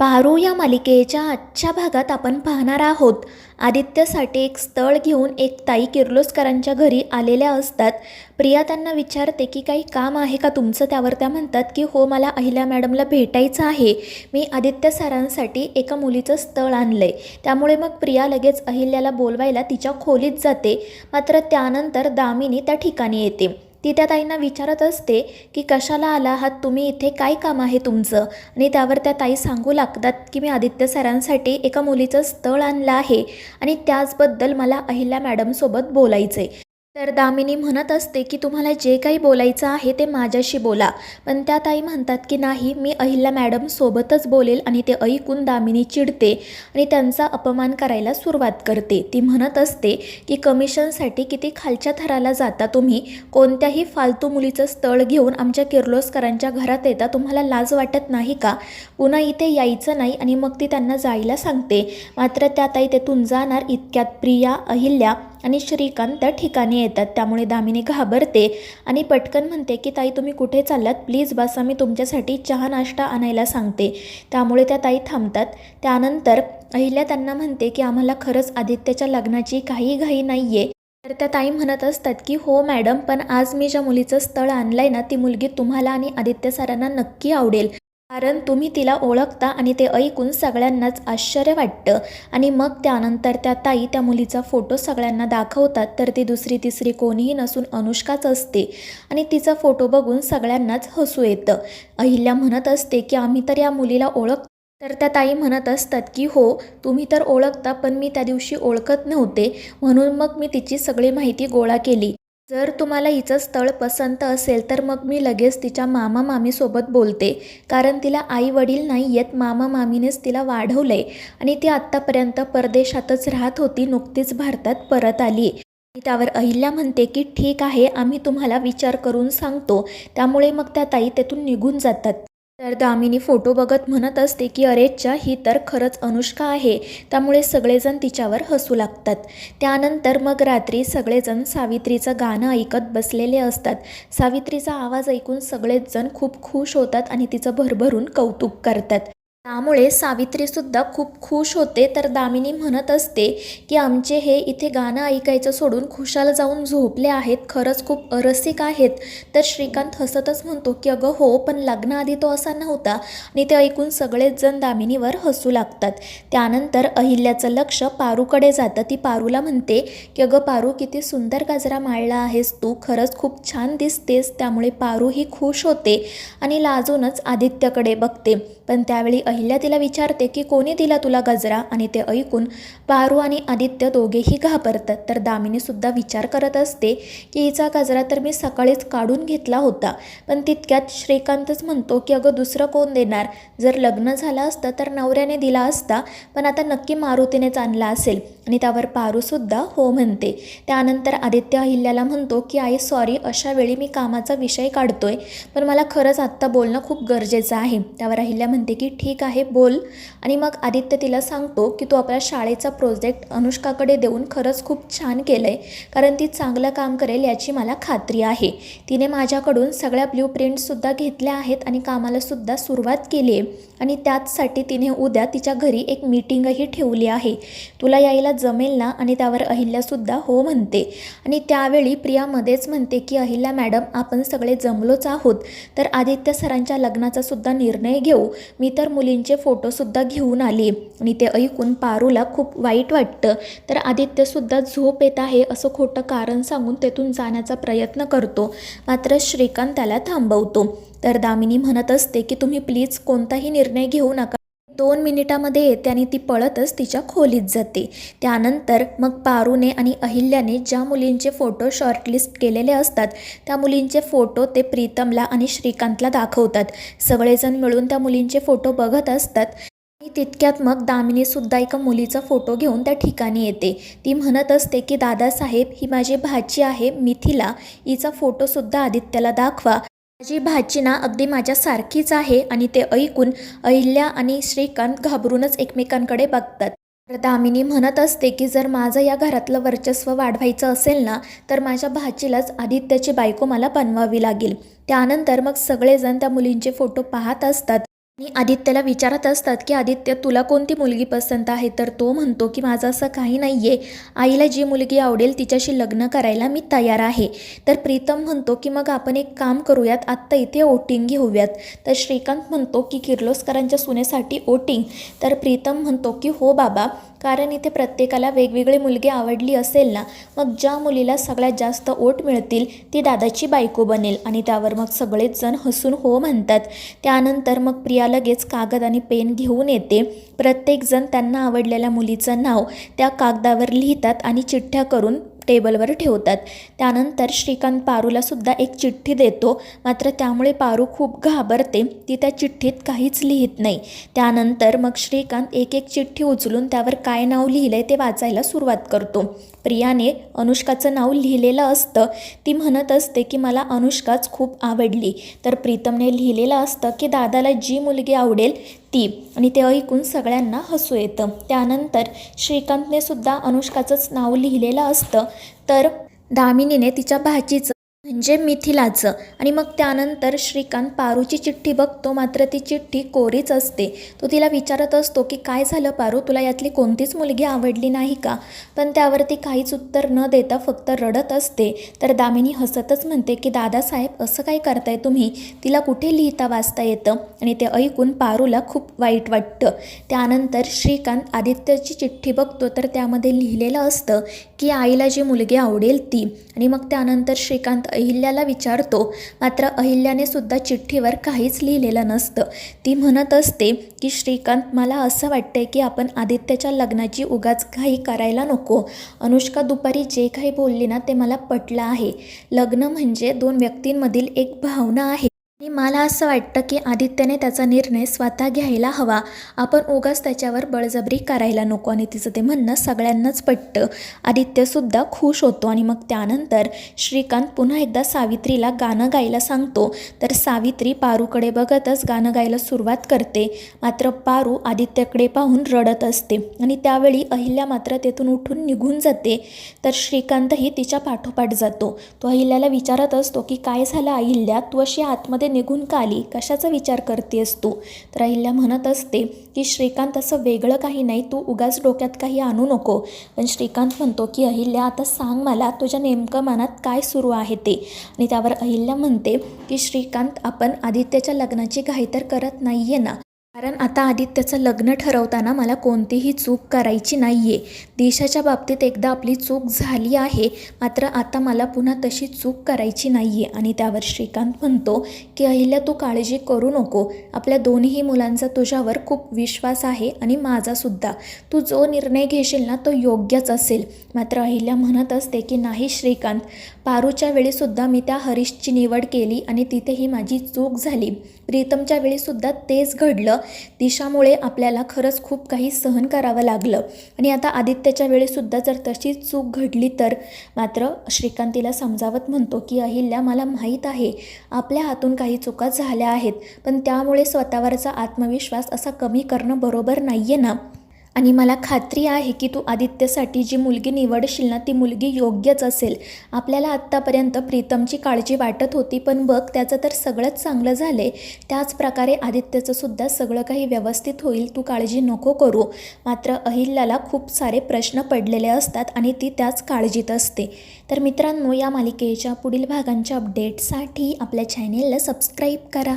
पारू या मालिकेच्या आजच्या भागात आपण पाहणार आहोत. आदित्यसाठी एक स्थळ घेऊन एक ताई किर्लोस्करांच्या घरी आलेल्या असतात. प्रिया त्यांना विचारते की काही काम आहे का तुमचं? त्यावर त्या म्हणतात की हो मला अहिल्या मॅडमला भेटायचं आहे. मी आदित्य सरांसाठी एका मुलीचं स्थळ आणलं आहे त्यामुळे मग प्रिया लगेच अहिल्याला बोलवायला तिच्या खोलीत जाते. मात्र त्यानंतर दामिनी त्या ठिकाणी येते. ती त्या ताईंना विचारत असते की कशाला आला आहात तुम्ही? इथे काय काम आहे तुमचं? आणि त्यावर त्या ताई सांगू लागतात की मी आदित्य सरांसाठी एका मुलीचं स्थळ आणलं आहे आणि त्याचबद्दल मला अहिल्या मॅडमसोबत बोलायचं आहे तर दामिनी म्हणत असते की तुम्हाला जे काही बोलायचं आहे ते माझ्याशी बोला. पण त्या ताई म्हणतात की नाही मी अहिल्या मॅडम सोबतच बोलेल आणि ते ऐकून दामिनी चिडते आणि त्यांचा अपमान करायला सुरुवात करते. ती म्हणत असते की कमिशनसाठी किती खालच्या थराला जाता तुम्ही? कोणत्याही फालतू मुलीचं स्थळ घेऊन आमच्या किर्लोस्करांच्या घरात येता तुम्हाला लाज वाटत नाही का? पुन्हा इथे यायचं नाही आणि मग ती त्यांना जायला सांगते. मात्र त्या ताई तेथून जाणार इतक्यात प्रिया अहिल्या आणि श्रीकांत त्या ठिकाणी येतात. त्यामुळे दामिनी घाबरते आणि पटकन म्हणते की ताई तुम्ही कुठे चाललात? प्लीज बसा मी तुमच्यासाठी चहा नाश्ता आणायला सांगते. त्यामुळे त्या ताई थांबतात. त्यानंतर अहिल्या त्यांना म्हणते की आम्हाला खरंच आदित्यच्या लग्नाची काही घाई नाही आहे तर त्या ताई म्हणत असतात की हो मॅडम पण आज मी ज्या मुलीचं स्थळ आणलं आहे ना ती मुलगी तुम्हाला आणि आदित्य सरांना नक्की आवडेल. कारण तुम्ही तिला ओळखता आणि ते ऐकून सगळ्यांनाच आश्चर्य वाटतं. आणि मग त्यानंतर त्या ताई त्या मुलीचा फोटो सगळ्यांना दाखवतात तर ती दुसरी तिसरी कोणीही नसून अनुष्काच असते. आणि तिचा फोटो बघून सगळ्यांनाच हसू येतं. अहिल्या म्हणत असते की आम्ही तर या मुलीला ओळख तर त्या ताई म्हणत असतात की हो तुम्ही तर ओळखता पण मी त्या दिवशी ओळखत नव्हते. म्हणून मग मी तिची सगळी माहिती गोळा केली. जर तुम्हाला हिचं स्थळ पसंत असेल तर मग मी लगेच तिच्या मामा मामीसोबत बोलते. कारण तिला आई वडील नाही आहेत मामा मामीनेच तिला वाढवलं आहे आणि ती आत्तापर्यंत परदेशातच राहत होती नुकतीच भारतात परत आली. आणि त्यावर अहिल्या म्हणते की ठीक आहे आम्ही तुम्हाला विचार करून सांगतो. त्यामुळे मग त्या ताई तेथून निघून जातात. तर दामिनी फोटो बघत म्हणत असते की अरेच्चा ही तर खरंच अनुष्का आहे. त्यामुळे सगळेजण तिच्यावर हसू लागतात. त्यानंतर मग रात्री सगळेजण सावित्रीचं गाणं ऐकत बसलेले असतात. सावित्रीचा आवाज ऐकून सगळेच जण खूप खुश होतात आणि तिचं भरभरून कौतुक करतात. त्यामुळे सावित्रीसुद्धा खूप खुश होते. तर दामिनी म्हणत असते की आमचे हे इथे गाणं ऐकायचं सोडून खुशाल जाऊन झोपले आहेत. खरंच खूप अरसिक आहेत. तर श्रीकांत हसतच म्हणतो की अगं हो पण लग्नाआधी तो असा नव्हता आणि ते ऐकून सगळेच जण दामिनीवर हसू लागतात. त्यानंतर अहिल्याचं लक्ष पारूकडे जातं. ती पारूला म्हणते की अगं पारू किती सुंदर गजरा माळला आहेस तू. खरंच खूप छान दिसतेस. त्यामुळे पारू ही खुश होते आणि लाजूनच आदित्यकडे बघते. पण त्यावेळी अहिल्या तिला विचारते की कोणी दिला तुला गजरा? आणि ते ऐकून पारू आणि आदित्य दोघेही घाबरतात. तर दामिनीसुद्धा विचार करत असते की हिचा गजरा तर मी सकाळीच काढून घेतला होता. पण तितक्यात श्रीकांतच म्हणतो की अगं दुसरं कोण देणार? जर लग्न झालं असतं तर नवऱ्याने दिला असता पण आता नक्की मारुतीनेच आणला असेल. आणि त्यावर पारूसुद्धा हो म्हणते. त्यानंतर आदित्य अहिल्याला म्हणतो की आई सॉरी अशा वेळी मी कामाचा विषय काढतोय पण मला खरंच आत्ता बोलणं खूप गरजेचं आहे. त्यावर अहिल्या म्हणते की ठीक आहे बोल. आणि मग आदित्य तिला सांगतो की तू आपल्या शाळेचा प्रोजेक्ट अनुष्काकडे देऊन खरंच खूप छान केलं आहे कारण ती चांगलं काम करेल याची मला खात्री आहे. तिने माझ्याकडून सगळ्या ब्ल्यू प्रिंटसुद्धा घेतल्या आहेत आणि कामालासुद्धा सुरुवात केली आहे. आणि त्याचसाठी तिने उद्या तिच्या घरी एक मीटिंगही ठेवली आहे. तुला यायला जमेल ना? आणि त्यावर अहिल्यासुद्धा हो म्हणते. आणि त्यावेळी प्रिया मध्येच म्हणते की अहिल्या मॅडम आपण सगळे जमलोच आहोत. तर आदित्य सरांच्या लग्नाचासुद्धा निर्णय घेऊ. मी तर मुलींचे फोटोसुद्धा घेऊन आली. आणि ते ऐकून पारूला खूप वाईट वाटतं. तर आदित्यसुद्धा झोप येत आहे असं खोटं कारण सांगून तेथून जाण्याचा प्रयत्न करतो. मात्र श्रीकांत त्याला थांबवतो. तर दामिनी म्हणत असते की तुम्ही प्लीज कोणताही निर्णय घेऊ नका. दोन मिनिटामध्ये येते आणि ती पळतच तिच्या खोलीत जाते. त्यानंतर मग पारूने आणि अहिल्याने ज्या मुलींचे फोटो शॉर्टलिस्ट केलेले असतात त्या मुलींचे फोटो ते प्रीतमला आणि श्रीकांतला दाखवतात. सगळेजण मिळून त्या मुलींचे फोटो बघत असतात आणि तितक्यात मग दामिनीसुद्धा एका मुलीचा फोटो घेऊन त्या ठिकाणी येते. ती म्हणत असते की दादासाहेब ही माझी भाची आहे मिथिला. हिचा फोटोसुद्धा आदित्यला दाखवा. माझी भाची ना अगदी माझ्यासारखीच आहे आणि ते ऐकून अहिल्या आणि श्रीकांत घाबरूनच एकमेकांकडे बघतात. तर दामिनी म्हणत असते की जर माझं या घरातलं वर्चस्व वाढवायचं असेल ना तर माझ्या भाचीलाच आदित्याची बायको मला बनवावी लागेल. त्यानंतर मग सगळेजण त्या मुलींचे फोटो पाहत असतात. आणि आदित्यला विचारत असतात की आदित्य तुला कोणती मुलगी पसंत आहे? तर तो म्हणतो की माझं असं काही नाही आहे आईला जी मुलगी आवडेल तिच्याशी लग्न करायला मी तयार आहे. तर प्रीतम म्हणतो की मग आपण एक काम करूयात आत्ता इथे ओटिंग घेऊयात. तर श्रीकांत म्हणतो की किर्लोस्करांच्या सुनेसाठी ओटिंग तर प्रीतम म्हणतो की हो बाबा. कारण इथे प्रत्येकाला वेगवेगळी मुलगी आवडली असेल ना मग ज्या मुलीला सगळ्यात जास्त ओट मिळतील ती दादाची बायको बनेल आणि त्यावर मग सगळेच जण हसून हो म्हणतात. त्यानंतर मग प्रिया लगेच कागद आणि पेन घेऊन येते. प्रत्येकजण त्यांना आवडलेल्या मुलीचं नाव त्या कागदावर लिहितात आणि चिठ्ठ्या करून टेबलवर ठेवतात. त्यानंतर श्रीकांत पारूला सुद्धा एक चिठ्ठी देतो. मात्र त्यामुळे पारू खूप घाबरते. ती त्या चिठ्ठीत काहीच लिहित नाही. त्यानंतर मग श्रीकांत एक एक चिठ्ठी उचलून त्यावर काय नाव लिहिलंय ते वाचायला सुरुवात करतो. प्रियाने अनुष्काचं नाव लिहिलेलं असतं. ती म्हणत असते की मला अनुष्काच खूप आवडली. तर प्रीतमने लिहिलेलं असतं की दादाला जी मुलगी आवडेल ती आणि ते ऐकून सगळ्यांना हसू येतं. त्यानंतर श्रीकांतने सुद्धा अनुष्काचंच नाव लिहिलेलं असतं. तर दामिनीने तिच्या भाचीचं म्हणजे मिथिलाचं. आणि मग त्यानंतर श्रीकांत पारूची चिठ्ठी बघतो मात्र ती चिठ्ठी कोरीच असते. तो तिला विचारत असतो की काय झालं पारू? तुला यातली कोणतीच मुलगी आवडली नाही का? पण त्यावरती काहीच उत्तर न देता फक्त रडत असते. तर दामिनी हसतच म्हणते की दादासाहेब असं काय करताय तुम्ही? तिला कुठे लिहिता वाचता येतं? आणि ते ऐकून पारूला खूप वाईट वाटतं. त्यानंतर श्रीकांत आदित्यची चिठ्ठी बघतो तर त्यामध्ये लिहिलेलं असतं की आईला जी मुलगी आवडेल ती. आणि मग त्यानंतर श्रीकांत अहिल्याला विचारतो. मात्र अहिल्याने सुद्धा चिठ्ठीवर काहीच लिहिलेलं नसतं. ती म्हणत असते की श्रीकांत मला असं वाटतंय की आपण आदित्यच्या लग्नाची उगाच घाई करायला नको. अनुष्का दुपारी जे काही बोलली ना ते मला पटलं आहे. लग्न म्हणजे दोन व्यक्तींमधील एक भावना आहे. आणि मला असं वाटतं की आदित्यने त्याचा निर्णय स्वतः घ्यायला हवा. आपण उगाच त्याच्यावर बळजबरी करायला नको आणि तिचं ते म्हणणं सगळ्यांनाच पटतं. आदित्यसुद्धा खुश होतो आणि मग त्यानंतर श्रीकांत पुन्हा एकदा सावित्रीला गाणं गायला सांगतो. तर सावित्री पारूकडे बघतच गाणं गायला सुरुवात करते. मात्र पारू आदित्यकडे पाहून रडत असते आणि त्यावेळी अहिल्या मात्र तेथून उठून निघून जाते. तर श्रीकांतही तिच्या पाठोपाठ जातो. तो अहिल्याला विचारत असतो की काय झालं अहिल्या? तू अशी आतमध्ये निघून का आली कशाचा विचार करतेस तू? तर अहिल्या म्हणत असते की श्रीकांत असं वेगळं काही नाही. तू उगाच डोक्यात काही आणू नको. पण श्रीकांत म्हणतो की अहिल्या आता सांग मला तुझ्या नेमकं मनात काय सुरू आहे ते? आणि त्यावर अहिल्या म्हणते की श्रीकांत आपण आदित्यच्या लग्नाची घाई तर करत नाही आहे ना. कारण आता आदित्यचं लग्न ठरवताना मला कोणतीही चूक करायची नाही आहे देशाच्या बाबतीत एकदा आपली चूक झाली आहे मात्र आता मला पुन्हा तशी चूक करायची नाही आहे आणि त्यावर श्रीकांत म्हणतो की अहिल्या तू काळजी करू नको. आपल्या दोन्ही मुलांचा तुझ्यावर खूप विश्वास आहे आणि माझासुद्धा तू जो निर्णय घेशील ना तो योग्यच असेल. मात्र अहिल्या म्हणत असते की नाही श्रीकांत. पारूच्या वेळीसुद्धा मी त्या हरीशची निवड केली आणि तिथेही माझी चूक झाली. प्रीतमच्या वेळीसुद्धा तेच घडलं. दिशामुळे आपल्याला खरंच खूप काही सहन करावं लागलं. आणि आता आदित्यच्या वेळेसुद्धा जर तशीच चूक घडली तर? मात्र श्रीकांत तिला समजावत म्हणतो की अहिल्या मला माहीत आहे आपल्या हातून काही चुका झाल्या आहेत पण त्यामुळे स्वतःवरचा आत्मविश्वास असा कमी करणं बरोबर नाही आहे ना? आणि मला खात्री आहे की तू आदित्यसाठी जी मुलगी निवडशील ना ती मुलगी योग्यच असेल. आपल्याला आत्तापर्यंत प्रीतमची काळजी वाटत होती पण बघ त्याचं तर सगळंच चांगलं झालं आहे त्याचप्रकारे आदित्यचंसुद्धा सगळं काही व्यवस्थित होईल तू काळजी नको करू. मात्र अहिल्याला खूप सारे प्रश्न पडलेले असतात आणि ती त्याच काळजीत असते. तर मित्रांनो या मालिकेच्या पुढील भागांच्या अपडेटसाठी आपल्या चॅनेलला सबस्क्राईब करा.